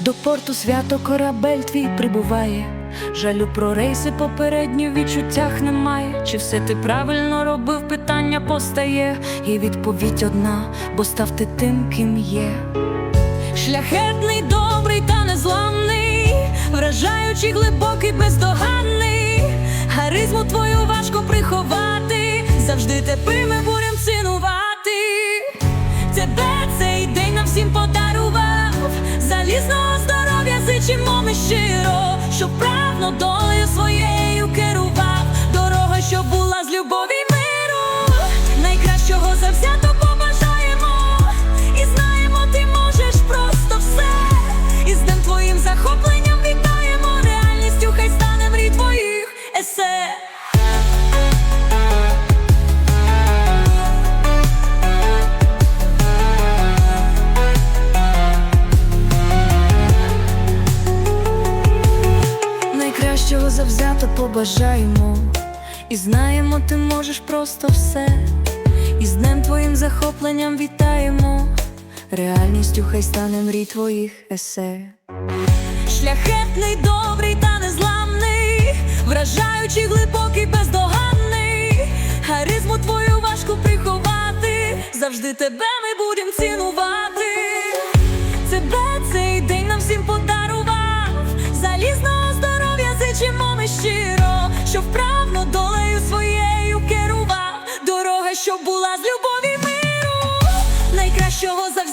До порту свято корабель твій прибуває. Жалю про рейси попередні в відчуттях немає. Чи все ти правильно робив? Питання постає, і відповідь одна, бо став ти тим, ким є. Шляхетний, добрий та незламний, вражаючий, глибокий, бездоганний. Харизму твою важко приховати, завжди тебе ми будем щиро, щоб правно долею своєю керував, дорога, що була з любові й миру, найкращого завзято побажаємо, і знаємо, ти можеш просто все. І з днем твоїм захопленням вітаємо, реальністю хай стане мрій твоїх есе. Найкращого завзято побажаємо, і знаємо, ти можеш просто все. І з днем твоїм захопленням вітаємо, реальністю хай стане мрій твоїх есе. Шляхетний, добрий та незламний, вражаючий, глибокий, бездоганний, харизму твою важко приховати, завжди тебе ми будем цінувати. Щиро, що вправно долею своєю керував, дорога, що була з любові миру, найкращого завжди.